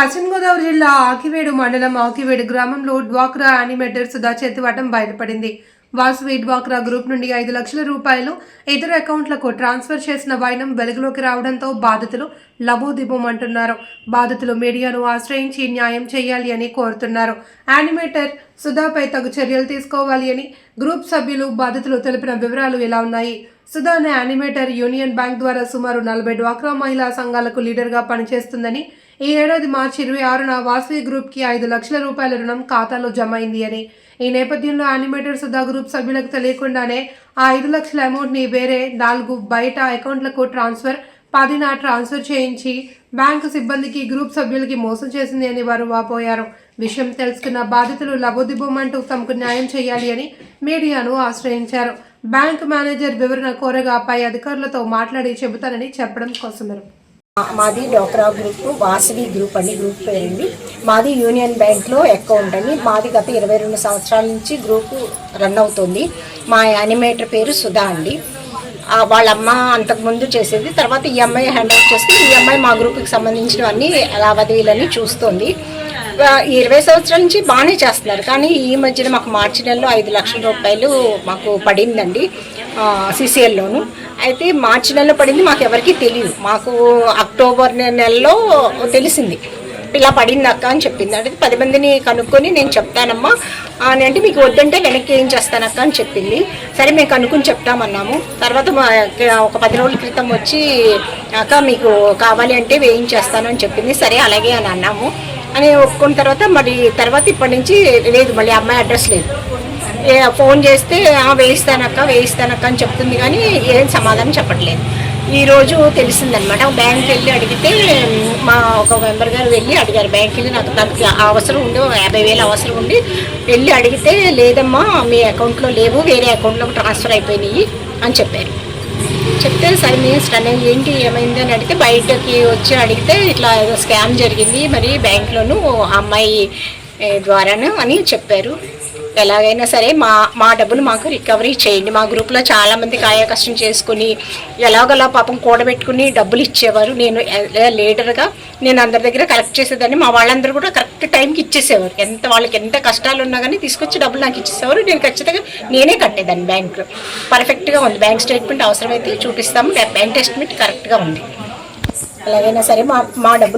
పశ్చిమ గోదావరి జిల్లా ఆకివేడు మండలం ఆకివేడు గ్రామంలో డ్వాక్రా యానిమేటర్ సుధా చేతివాటం బయటపడింది. వాసువి డ్వాక్రా గ్రూప్ నుండి ఐదు లక్షల రూపాయలు ఇతర అకౌంట్లకు ట్రాన్స్ఫర్ చేసిన వైనం వెలుగులోకి రావడంతో బాధితులు లబోదిబోమంటున్నారు. బాధితులు మీడియాను ఆశ్రయించి న్యాయం చేయాలి అని కోరుతున్నారు. యానిమేటర్ సుధాపై తగు చర్యలు తీసుకోవాలి అని గ్రూప్ సభ్యులు బాధితులు తెలిపిన వివరాలు ఇలా ఉన్నాయి. సుధా అనే యానిమేటర్ యూనియన్ బ్యాంక్ ద్వారా సుమారు నలభై డ్వాక్రా మహిళా సంఘాలకు లీడర్గా పనిచేస్తుందని ఈ ఏడాది మార్చి ఇరవై ఆరున వాసవి గ్రూప్కి ఐదు లక్షల రూపాయల రుణం ఖాతాలో జమ అయింది అని. ఈ నేపథ్యంలో యానిమేటర్ సుధా గ్రూప్ సభ్యులకు తెలియకుండానే ఆ ఐదు లక్షల అమౌంట్ని వేరే నాలుగు బయట అకౌంట్లకు ట్రాన్స్ఫర్ పదిన ట్రాన్స్ఫర్ చేయించి బ్యాంకు సిబ్బందికి గ్రూప్ సభ్యులకి మోసం చేసింది అని వారు వాపోయారు. విషయం తెలుసుకున్న బాధితులు లబోదిబోమంటూ తమకు న్యాయం చేయాలి అని మీడియాను ఆశ్రయించారు. బ్యాంక్ మేనేజర్ వివరణ కోరగా పై అధికారులతో మాట్లాడి చెబుతానని చెప్పడం కోసమరు. మాది డోక్రా గ్రూప్ వాసవి గ్రూప్ అని గ్రూప్ పేరండి. మాది యూనియన్ బ్యాంక్లో అకౌంట్ అని మాది గత ఇరవై రెండు సంవత్సరాల నుంచి గ్రూప్ రన్ అవుతుంది. మా యానిమేటర్ పేరు సుధా అండి. వాళ్ళ అమ్మ అంతకుముందు చేసేది. తర్వాత ఈ అమ్మాయి హ్యాండ్ ఓవర్ చేసుకుని ఈ అమ్మాయి మా గ్రూప్కి సంబంధించినవన్నీ లావాదేవీలన్నీ చూస్తుంది. ఇరవై సంవత్సరాల నుంచి బాగానే చేస్తున్నారు. కానీ ఈ మధ్యన మాకు మార్చి నెలలో ఐదు లక్షల రూపాయలు మాకు పడిందండి సిసిఎల్లోను అయితే మార్చి నెలలో పడింది మాకు ఎవరికీ తెలియదు. మాకు అక్టోబర్ నెలలో తెలిసింది. ఇలా పడింది అక్క అని చెప్పింది. అంటే పది మందిని కనుక్కొని నేను చెప్తానమ్మా. అని అంటే మీకు వద్దంటే వెనక్కి ఏం చేస్తానక్క అని చెప్పింది. సరే మేము కనుక్కొని చెప్తామన్నాము. తర్వాత మా ఒక పది రోజుల క్రితం వచ్చి అక్క మీకు కావాలి అంటే వేయించేస్తాను అని చెప్పింది. సరే అలాగే అని అన్నాము. అని ఒప్పుకున్న తర్వాత మరి తర్వాత ఇప్పటి నుంచి లేదు మళ్ళీ అమ్మాయి అడ్రస్ లేదు. ఫోన్ చేస్తే వేయిస్తానక్క వేయిస్తానక్క అని చెప్తుంది కానీ ఏం సమాధానం చెప్పట్లేదు. ఈరోజు తెలిసిందనమాట. బ్యాంక్కి వెళ్ళి అడిగితే మా ఒక మెంబర్ గారు వెళ్ళి అడిగారు బ్యాంక్కి వెళ్ళి నాకు దానికి అవసరం ఉండి యాభై వేలు అవసరం ఉండి వెళ్ళి అడిగితే లేదమ్మా మీ అకౌంట్లో లేవు వేరే అకౌంట్లోకి ట్రాన్స్ఫర్ అయిపోయినాయి అని చెప్పారు. చెప్తే సరే మీ స్టన్ ఏంటి? ఏమైంది? అని అడిగితే బయటకి వచ్చి అడిగితే ఇట్లా ఏదో స్కామ్ జరిగింది. మరి బ్యాంక్లోను ఆ అమ్మాయి ద్వారాను అని చెప్పారు. ఎలాగైనా సరే మా మా డబ్బులు మాకు రికవరీ చేయండి. మా గ్రూప్లో చాలామంది కాయ కష్టం చేసుకుని ఎలాగోలా పాపం కూడబెట్టుకుని డబ్బులు ఇచ్చేవారు. నేను లీడర్గా నేను అందరి దగ్గర కలెక్ట్ చేసేదాన్ని. మా వాళ్ళందరూ కూడా కరెక్ట్ టైంకి ఇచ్చేసేవారు. ఎంత వాళ్ళకి ఎంత కష్టాలు ఉన్నా కానీ తీసుకొచ్చి డబ్బులు నాకు ఇచ్చేసేవారు. నేను ఖచ్చితంగా నేనే కట్టేదాన్ని బ్యాంకు పర్ఫెక్ట్గా ఉంది. బ్యాంక్ స్టేట్మెంట్ అవసరమైతే చూపిస్తాము. బ్యాంక్ స్టేట్మెంట్ కరెక్ట్గా ఉంది. ఎలాగైనా సరే మా మా డబ్బులు